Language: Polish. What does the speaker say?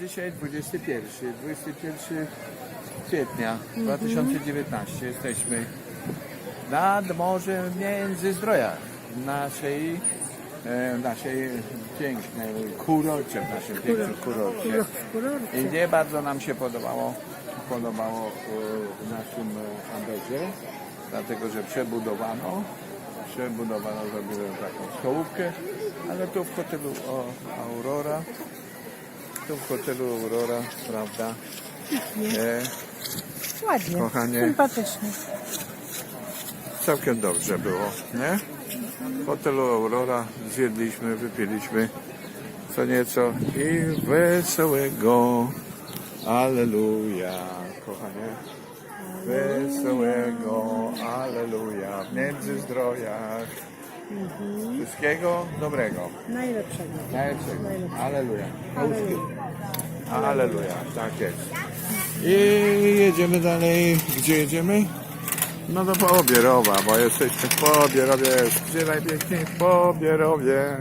Dzisiaj 21, 21 kwietnia 2019 jesteśmy nad morzem Międzyzdroja w naszej, e, w naszej pięknej kurorcie, w naszym pięknym kurorcie. I nie bardzo nam się podobało, podobało e, w naszym e, dlatego że przebudowano, przebudowano, zrobiłem taką stołówkę, ale tu w hotelu o, Aurora, tu w hotelu Aurora, prawda, e, Ładnie, Kochanie. sympatycznie. całkiem dobrze było, nie? W hotelu Aurora zjedliśmy, wypiliśmy co nieco i wesołego Alleluja, kochanie. Wesołego Alleluja w Międzyzdrojach. Wszystkiego dobrego. Najlepszego. Najlepszego. Najlepszego. Alleluja. Alleluja. Alleluja, tak jest. I jedziemy dalej. Gdzie jedziemy? No do Pobierowa, bo jesteśmy w Pobierowie. Gdzie najpiękniej w Pobierowie.